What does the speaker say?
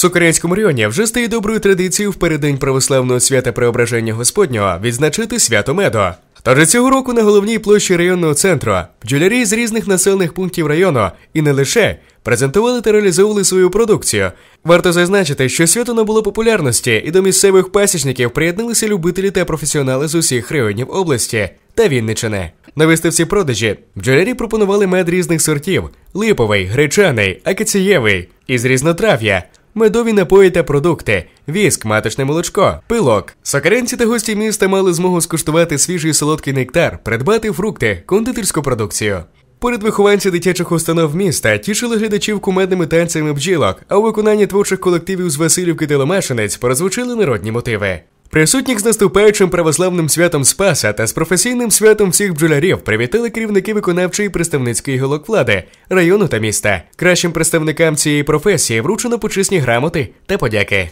Сокарянському районі вже стає доброю традицією в переддень православного свята Преображення Господнього відзначити свято меду. Тож цього року на головній площі районного центру бджолярі з різних населених пунктів району і не лише презентували та реалізовували свою продукцію. Варто зазначити, що свято набуло популярності, і до місцевих пасічників приєдналися любителі та професіонали з усіх районів області та Вінничини. На виставці продажі бджолярі пропонували мед різних сортів: липовий, гречаний, акацієвий із різнотрав'я. Медові напої та продукти, віск, маточне молочко, пилок. Сокаренці та гості міста мали змогу скуштувати свіжий солодкий нектар, придбати фрукти, кондитерську продукцію. Поряд вихованці дитячих установ міста тішили глядачів кумедними танцями бджілок, а у виконанні творчих колективів з Васильівки та Ломашинець прозвучили народні мотиви. Присутніх з наступаючим православним святом Спаса та з професійним святом всіх бджолярів привітали керівники виконавчої представницької гілок влади, району та міста. Кращим представникам цієї професії вручено почесні грамоти та подяки.